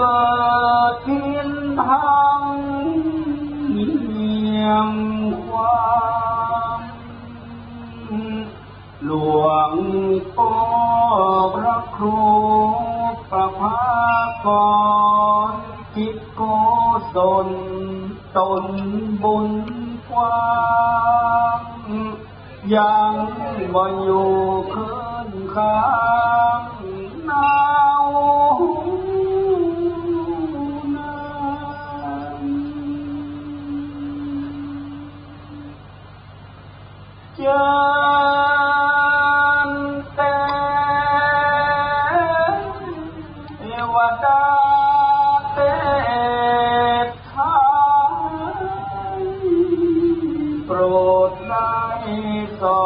กิดทิ้นทางเยี่ยมความหลวงพ่อพระครูประภากรจิตโกศลตนบุญกว้างยังบ่อยู่คืนคา الله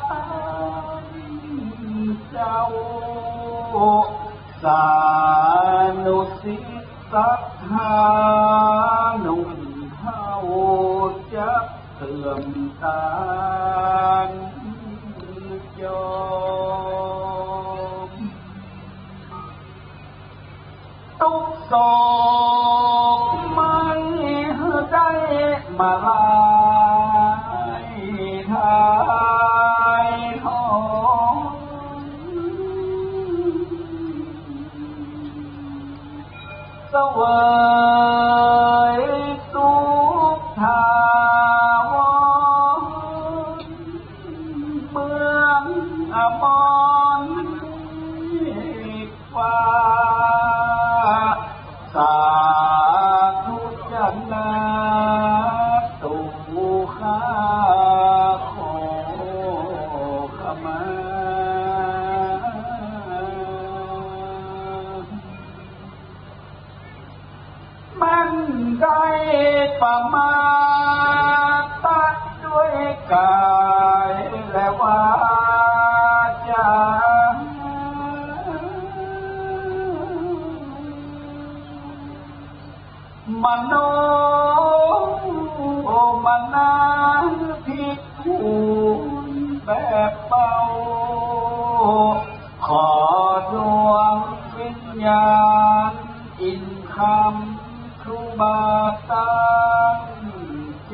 سوء سنسقط نمحو chất tường tan cho túc tôn Bye.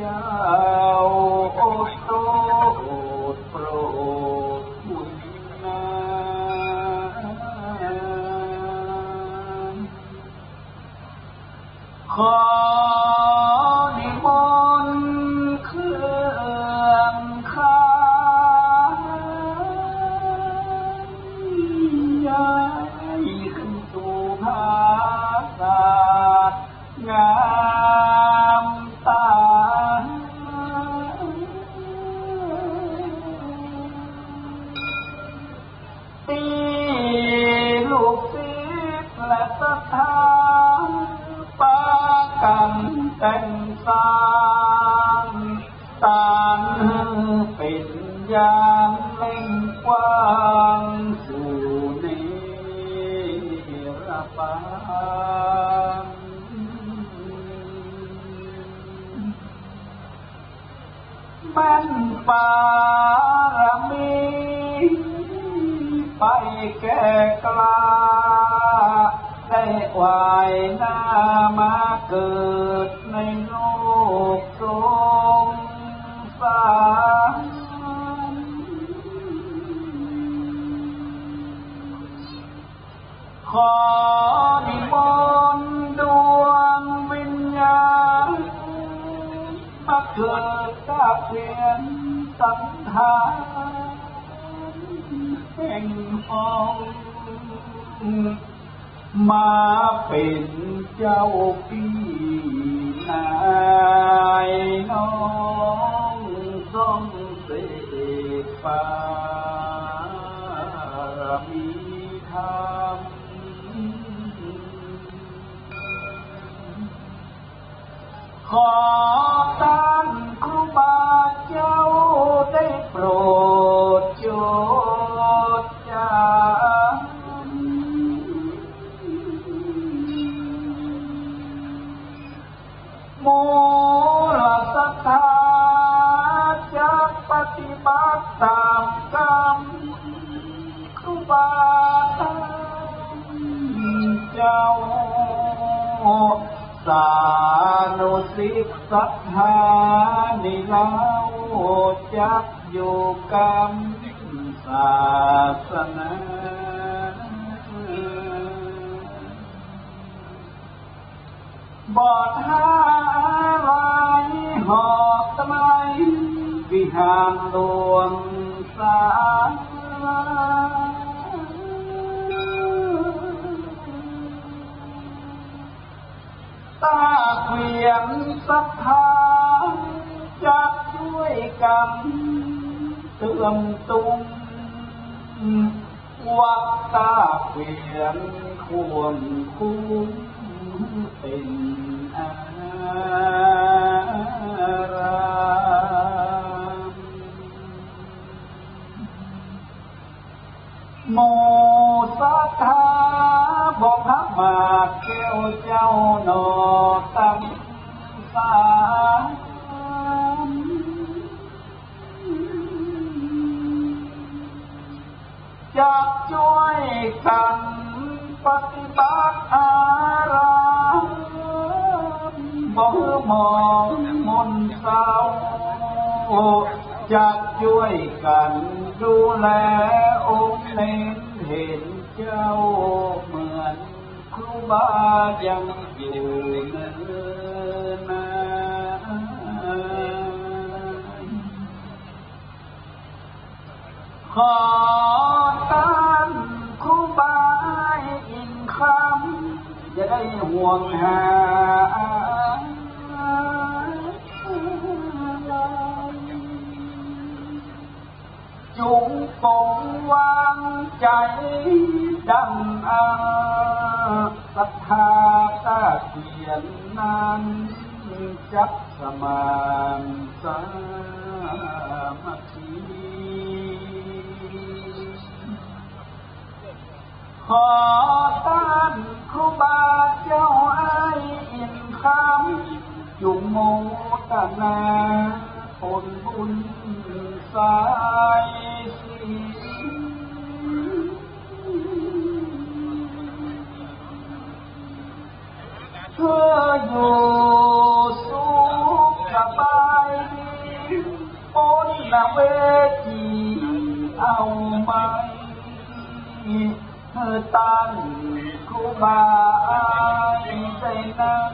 يا งห้องมาเป็นเจ้าพี่นายน้องทรงเสกฟ้ามีธรรมขอ มูลสัทธาจะปฏิบัติตามกรรมครูบาเจ้าสานุสิกสัทธานิลาวจักอยู่กรรมศาสนา บอดหาลายหอกตะไมวิหารหลวงสาลตาเขียนสัทธาจักด้วยกันเตือมตุงวัดตาเขียนควรคุ้ มเป็นอารามโมสัทธาบอกพระมาเก้วเจ้าหนอตั้งสามจะช่วยกันปฏิบัติอารา มบ่มองมนต์เศร้าจะช่วยกันดูแลองค์เน้นเห็นเจ้าเหมือนครูบายังอยู่เนินนานขอต้านครูบาอินคำจะได้ห่วงหา จุงปงวางใจดังอาศรัทธาตาเขียนนั้นจักสมานสามัคคีขอต้านครูบาเจ้าไอ้อินคำจุงโมตนาผลบุญสาย เพื่ออยู่สุขสบายดีปนละเวทีเอาไหมเธอตั้งครูบาใจนั่ง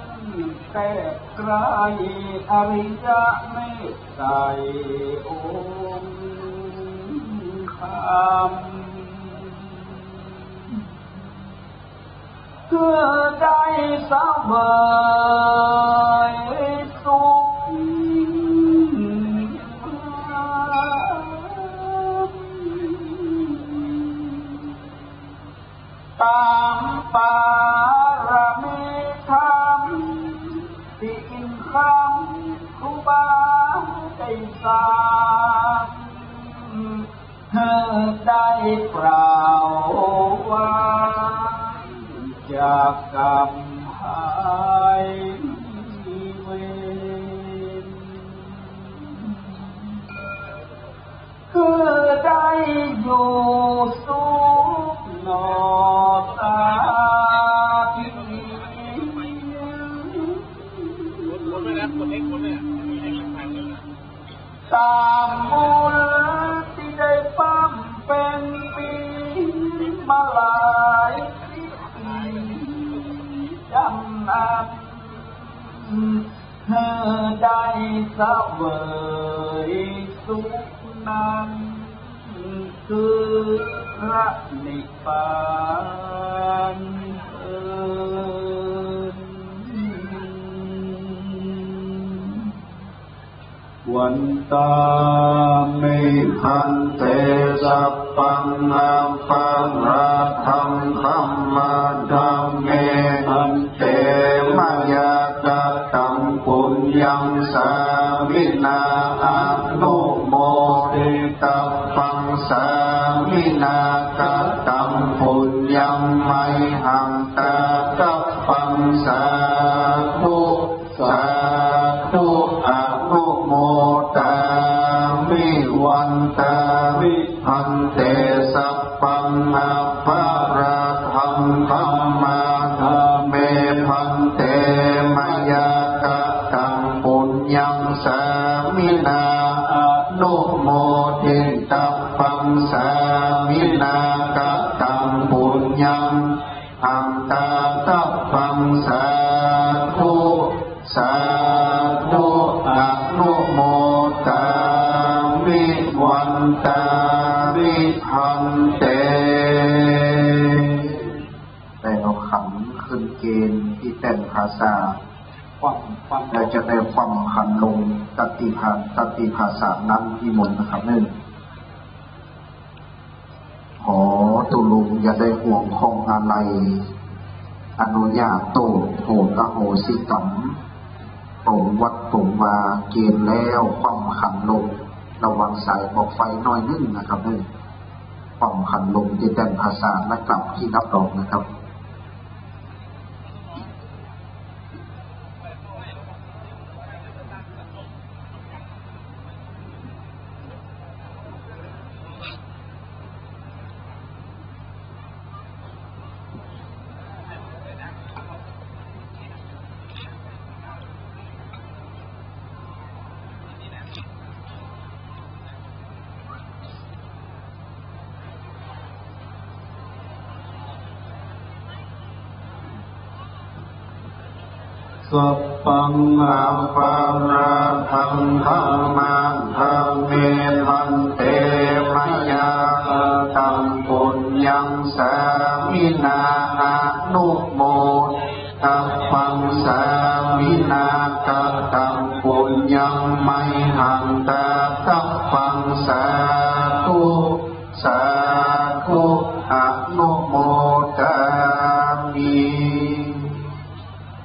แต่ไกลอริยะไม่ใส่องค์คำ เพื่อได้สบายสุขตามปา ยูซุฟหลอกตาพิามบุที่ได้ปั้มเป็นปีมาหลายสปีจำนั้นเธอได้เสวยสุขนั้น คือพระนิพพานเอ่ยวันตามิพันเตสัพพังนาพังราธังธัม วันตาวิหันเตสัพพังอาภา ตามิหันเตได้เอาขันขึ้นเกณฑ์ที่แต่งภาษาความความและจะได้ความขันลงตติภาตติภาษานั้นที่มนต์นะครับหนึ่งขอตุลุงอย่าได้ห่วงของอะไร อนุญาตโตโหดอโหสิกรรมผมวัดผมวาเกณฑ์แล้วความขันลง ระวังสายบอกไฟน้อยนึงนะครับหนึ่งความขันลมจะแต่งภาษาและกลับที่นับดอกนะครับ สัพพังอาปาราทังธรรม